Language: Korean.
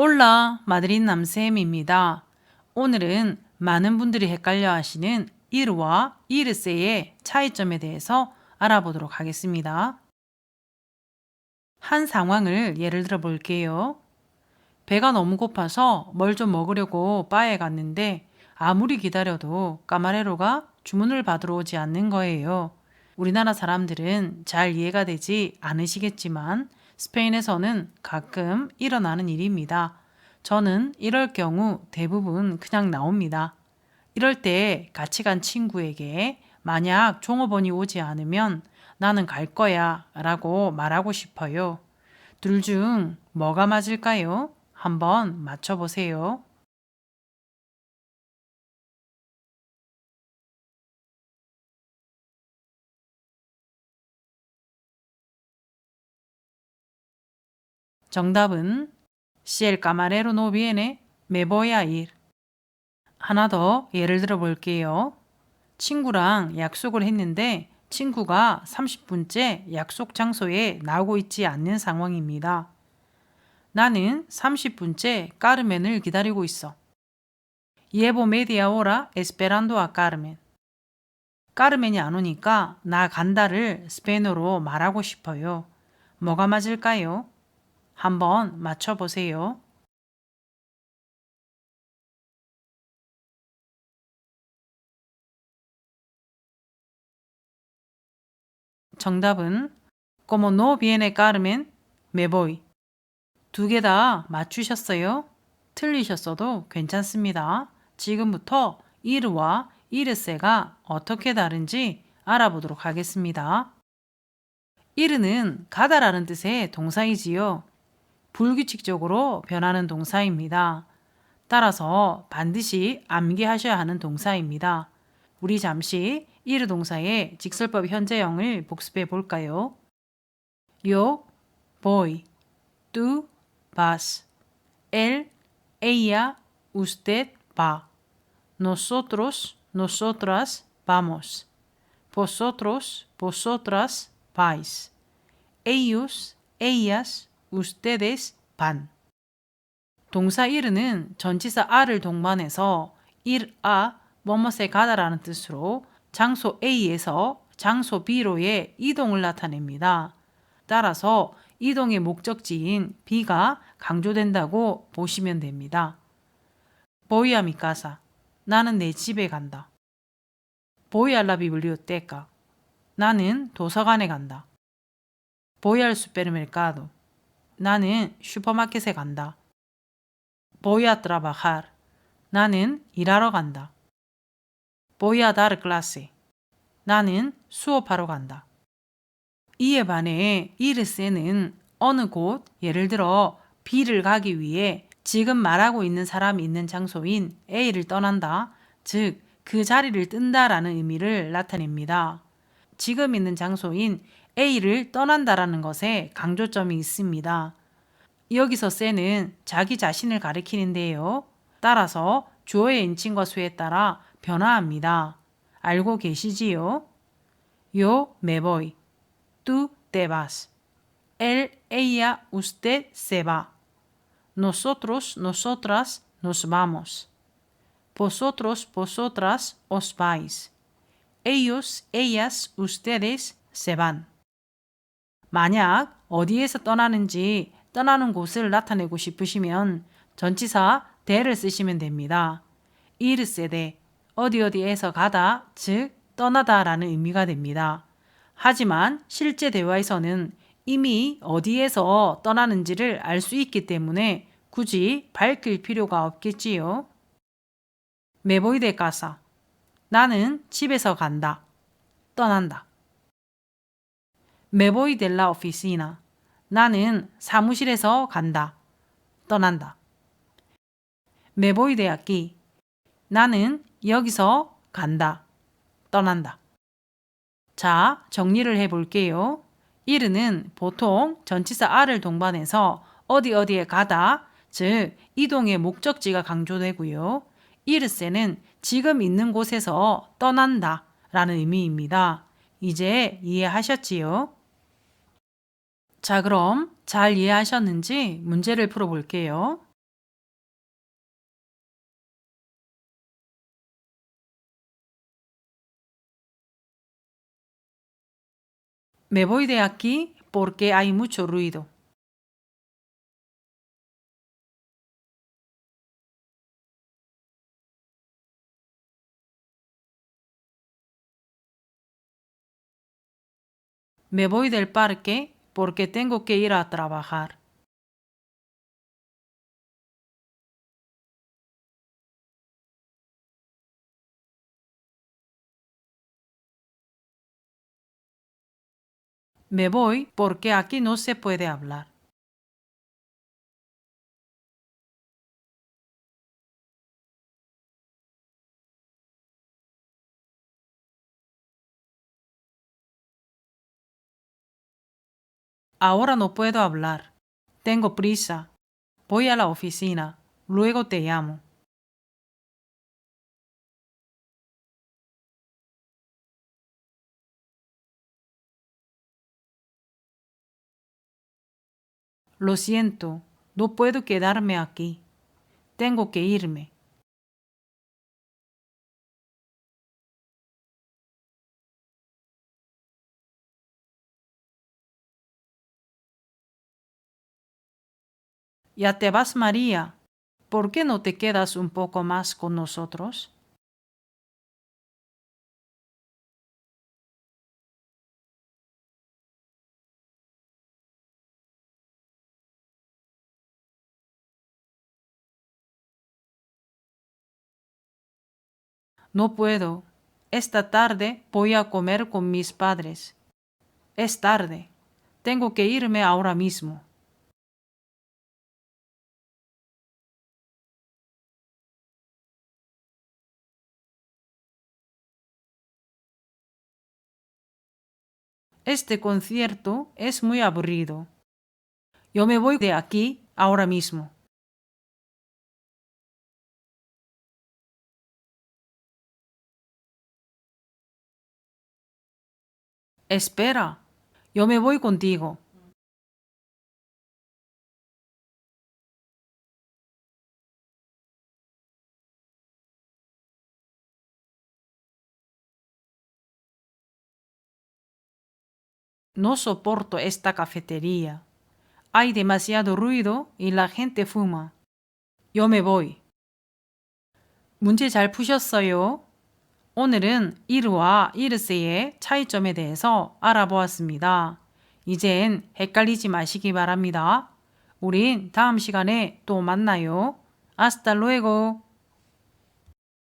올라 마드린 남쌤입니다. 오늘은 많은 분들이 헷갈려 하시는 이르와 이르세의 차이점에 대해서 알아보도록 하겠습니다. 한 상황을 예를 들어 볼게요. 배가 너무 고파서 뭘 좀 먹으려고 바에 갔는데 아무리 기다려도 까마레로가 주문을 받으러 오지 않는 거예요. 우리나라 사람들은 잘 이해가 되지 않으시겠지만 스페인에서는 가끔 일어나는 일입니다. 저는 이럴 경우 대부분 그냥 나옵니다. 이럴 때 같이 간 친구에게 만약 종업원이 오지 않으면 나는 갈 거야 라고 말하고 싶어요. 둘 중 뭐가 맞을까요? 한번 맞춰보세요. 정답은 Si el camarero no viene, me voy a ir. 하나 더 예를 들어 볼게요. 친구랑 약속을 했는데 친구가 30분째 약속 장소에 나오고 있지 않는 상황입니다. 나는 30분째 까르멘을 기다리고 있어. Llevo media hora esperando a Carmen. 까르멘이 안 오니까 나 간다를 스페인어로 말하고 싶어요. 뭐가 맞을까요? 한번 맞춰보세요. 정답은 Como no viene Carmen, me voy. 두 개 다 맞추셨어요? 틀리셨어도 괜찮습니다. 지금부터 이르와 이르세가 어떻게 다른지 알아보도록 하겠습니다. 이르는 가다라는 뜻의 동사이지요. 불규칙적으로 변하는 동사입니다. 따라서 반드시 암기하셔야 하는 동사입니다. 우리 잠시 이르 동사의 직설법 현재형을 복습해 볼까요? Yo voy, tú vas, él, ella, usted va, nosotros, nosotras vamos, vosotros, vosotras vais, ellos, ellas, ustedes van. 동사 이르는 전치사 a를 동반해서 ir a 뭐뭇에 가다라는 뜻으로 장소 A에서 장소 B로의 이동을 나타냅니다. 따라서 이동의 목적지인 B가 강조된다고 보시면 됩니다. Mi casa. 나는 내 집에 간다. La biblioteca. 나는 도서관에 간다. Al supermercado. 나는 슈퍼마켓에 간다. Voy a trabajar. 나는 일하러 간다. Voy a dar clase. 나는 수업하러 간다. 이에 반해 이르세는 어느 곳, 예를 들어 B를 가기 위해 지금 말하고 있는 사람이 있는 장소인 A를 떠난다. 즉, 그 자리를 뜬다라는 의미를 나타냅니다. 지금 있는 장소인 A를 떠난다라는 것에 강조점이 있습니다. 여기서 쎄는 자기 자신을 가리키는데요. 따라서 주어의 인칭과 수에 따라 변화합니다. 알고 계시지요? Tú te vas. Él, ella, usted se va. Nosotros, nosotras nos vamos. Vosotros, vosotras os vais. Ellos, ellas, ustedes se van. 만약 어디에서 떠나는지 떠나는 곳을 나타내고 싶으시면 전치사 대를 쓰시면 됩니다. 이르세데 어디 어디에서 가다 즉 떠나다라는 의미가 됩니다. 하지만 실제 대화에서는 이미 어디에서 떠나는지를 알 수 있기 때문에 굳이 밝힐 필요가 없겠지요. 메보이데 가사 나는 집에서 간다. 떠난다. 메보이 델라 오피시나 나는 사무실에서 간다. 떠난다. 메보이 대학기 나는 여기서 간다. 떠난다. 자, 정리를 해 볼게요. 이르는 보통 전치사 a를 동반해서 어디 어디에 가다, 즉 이동의 목적지가 강조되고요. 이르세는 지금 있는 곳에서 떠난다 라는 의미입니다. 이제 이해하셨지요? 자, 그럼 잘 이해하셨는지 문제를 풀어볼게요. Me voy de aquí porque hay mucho ruido. Me voy del parque porque tengo que ir a trabajar. Me voy porque aquí no se puede hablar. Ahora no puedo hablar. Tengo prisa. Voy a la oficina. Luego te llamo. Lo siento, no puedo quedarme aquí. Tengo que irme. Ya te vas, María. ¿Por qué no te quedas un poco más con nosotros? No puedo. Esta tarde voy a comer con mis padres. Es tarde. Tengo que irme ahora mismo. Este concierto es muy aburrido. Yo me voy de aquí ahora mismo. Espera, yo me voy contigo. No soporto esta cafetería. Hay demasiado ruido y la gente fuma. yo me voy. 문제 잘 푸셨어요? 오늘은 이르와 이르세의 차이점에 대해서 알아보았습니다. 이젠 헷갈리지 마시기 바랍니다. 우린 다음 시간에 또 만나요. Luego.